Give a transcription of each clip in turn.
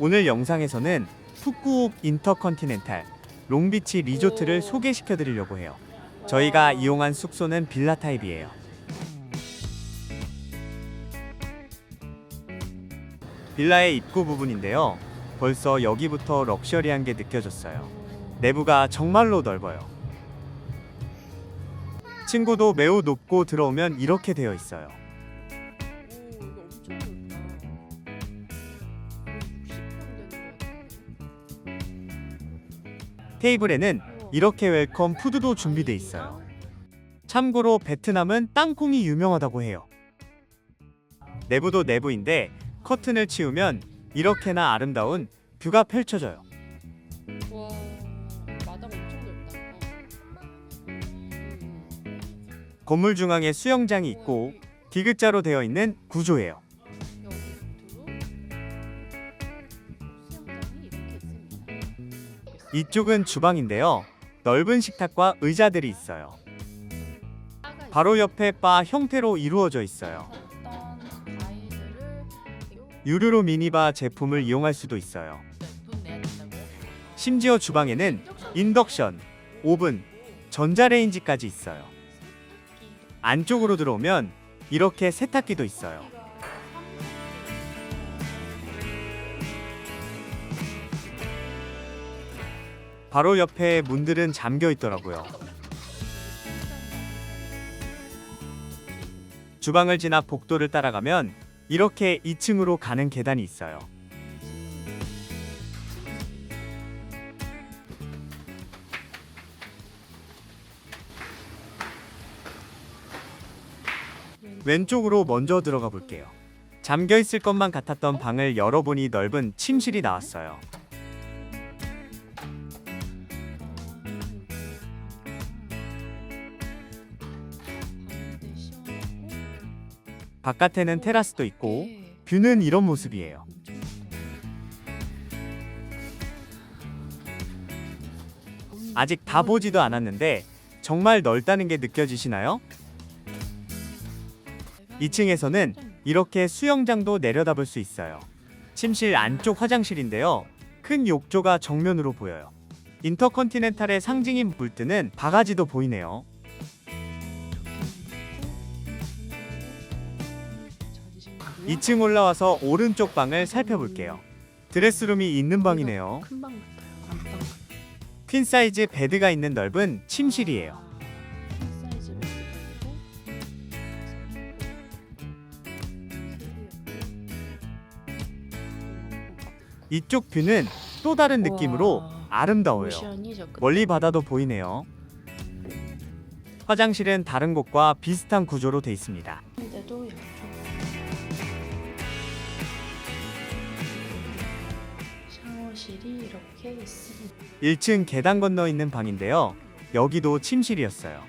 오늘 영상에서는 푸꾸옥 인터컨티넨탈 롱비치 리조트를 소개시켜 드리려고 해요. 저희가 이용한 숙소는 빌라 타입이에요. 빌라의 입구 부분인데요. 벌써 여기부터 럭셔리한 게 느껴졌어요. 내부가 정말로 넓어요. 층고도 매우 높고 들어오면 이렇게 되어 있어요. 테이블에는 이렇게 웰컴 푸드도 준비돼 있어요. 참고로 베트남은 땅콩이 유명하다고 해요. 내부도 내부인데 커튼을 치우면 이렇게나 아름다운 뷰가 펼쳐져요. 와 마당 엄청 넓다. 음, 건물 중앙에 수영장이 있고 디귿자로 되어 있는 구조예요. 이쪽은 주방인데요. 넓은 식탁과 의자들이 있어요. 바로 옆에 바 형태로 이루어져 있어요. 유료로 미니바 제품을 이용할 수도 있어요. 심지어 주방에는 인덕션, 오븐, 전자레인지까지 있어요. 안쪽으로 들어오면 이렇게 세탁기도 있어요. 바로 옆에 문들은 잠겨 있더라고요. 주방을 지나 복도를 따라가면 이렇게 2층으로 가는 계단이 있어요. 왼쪽으로 먼저 들어가 볼게요. 잠겨 있을 것만 같았던 방을 열어보니 넓은 침실이 나왔어요. 바깥에는 테라스도 있고 예. 뷰는 이런 모습이에요. 아직 다 보지도 않았는데 정말 넓다는 게 느껴지시나요? 2층에서는 이렇게 수영장도 내려다볼 수 있어요. 침실 안쪽 화장실인데요. 큰 욕조가 정면으로 보여요. 인터컨티넨탈의 상징인 불뜨는 바가지도 보이네요. 2층 올라와서 오른쪽 방을 살펴볼게요. 드레스룸이 있는 방이네요. 퀸 사이즈 베드가 있는 넓은 침실이에요. 사이즈 이쪽 뷰는 또 다른 느낌으로 우와. 아름다워요. 저 멀리 바다도 보이네요. 화장실은 다른 곳과 비슷한 구조로 돼 있습니다. 이렇게 있습니다. 1층 계단 건너 있는 방인데요. 여기도 침실이었어요.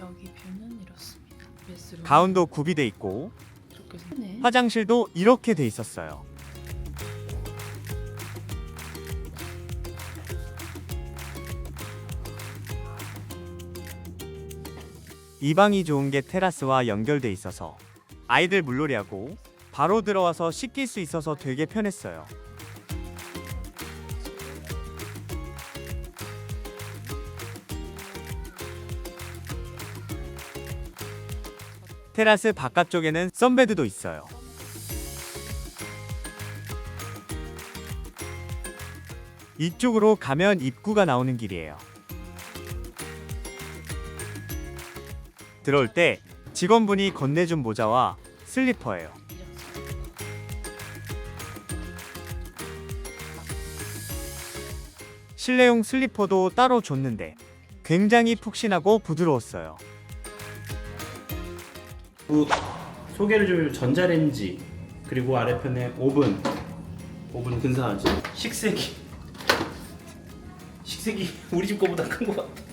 여기 뷰는 이렇습니다. 가운도 구비돼 있고 이렇게 네. 화장실도 이렇게 돼 있었어요. 이 방이 좋은 게 테라스와 연결돼 있어서 아이들 물놀이하고 바로 들어와서 씻길 수 있어서 되게 편했어요. 테라스 바깥쪽에는 선베드도 있어요. 이쪽으로 가면 입구가 나오는 길이에요. 들어올 때 직원분이 건네준 모자와 슬리퍼예요. 실내용 슬리퍼도 따로 줬는데 굉장히 푹신하고 부드러웠어요. 그 소개를 좀 전자레인지 그리고 아래편에 오븐 오븐 근사하지 식세기 식세기 우리 집 거보다 큰거 같아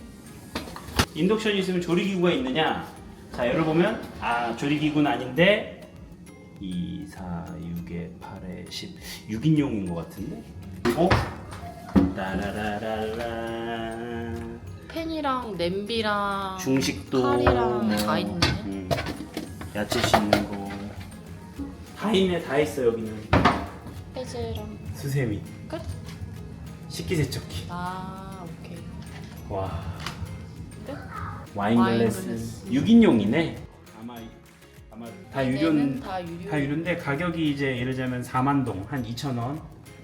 인덕션이 있으면 조리기구가 있느냐 자 열어보면 아 조리기구는 아닌데 2, 4, 6에 8에 10 6인용인 것 같은데 그리고 따라라라라 팬이랑 냄비랑 중식도 칼이랑 뭐, 다 있네. 음, 야채 씻는 거. 다 있네, 다 있어 여기는. 해제랑 수세미, 끝? 식기세척기. 아 오케이. 와. 끝? 와인 와인 글래스. 글래스. 6인용이네. 아마 아마 다 유료 얘네는 다 유료. 다 유료인데 가격이 이제 예를 들자면 4만 동, 한 2천 원.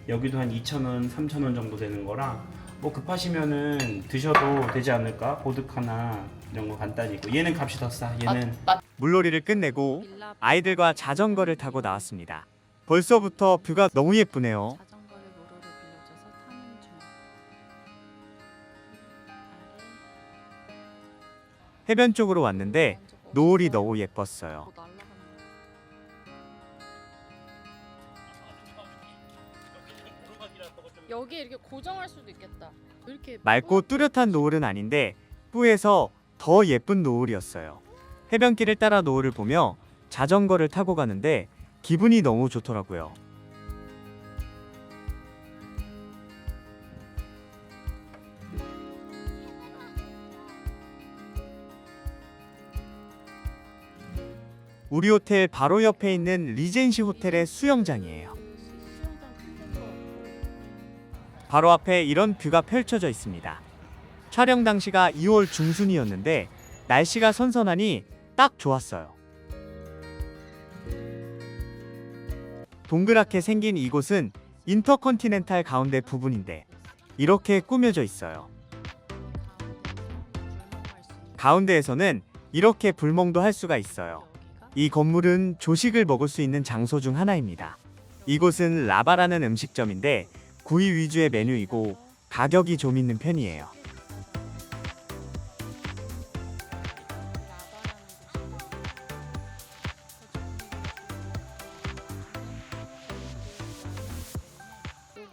여기도 한 2천 원, 3천 원 정도 되는 거라 뭐 급하시면은 드셔도 되지 않을까? 보드 하나 이런 거 간단히 있고 얘는 값이 더 싸. 얘는 맛, 맛 물놀이를 끝내고 아이들과 자전거를 타고 나왔습니다. 벌써부터 뷰가 너무 예쁘네요. 해변 쪽으로 왔는데 노을이 너무 예뻤어요. 여기 이렇게 고정할 수도 있겠다. 왜 이렇게 맑고 뚜렷한 노을은 아닌데 뿌에서 더 예쁜 노을이었어요. 해변길을 따라 노을을 보며 자전거를 타고 가는데 기분이 너무 좋더라고요. 우리 호텔 바로 옆에 있는 리젠시 호텔의 수영장이에요. 바로 앞에 이런 뷰가 펼쳐져 있습니다. 촬영 당시가 2월 중순이었는데 날씨가 선선하니 딱 좋았어요. 동그랗게 생긴 이곳은 인터컨티넨탈 가운데 부분인데 이렇게 꾸며져 있어요. 가운데에서는 이렇게 불멍도 할 수가 있어요. 이 건물은 조식을 먹을 수 있는 장소 중 하나입니다. 이곳은 라바라는 음식점인데 구이 위주의 메뉴이고 가격이 좀 있는 편이에요.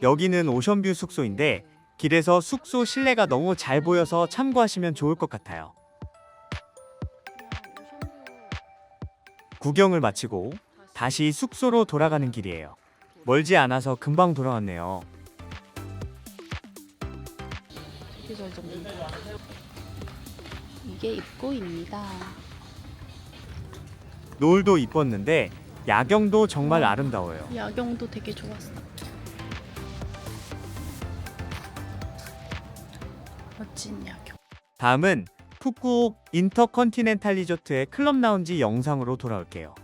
여기는 오션뷰 숙소인데 길에서 숙소 실내가 너무 잘 보여서 참고하시면 좋을 것 같아요. 구경을 마치고 다시 숙소로 돌아가는 길이에요. 멀지 않아서 금방 돌아왔네요. 이게 입구입니다. 노을도 이뻤는데 야경도 정말 아름다워요. 야경도 되게 좋았어. 멋진 야경. 다음은 푸꾸옥 인터컨티넨탈 리조트의 클럽 라운지 영상으로 돌아올게요.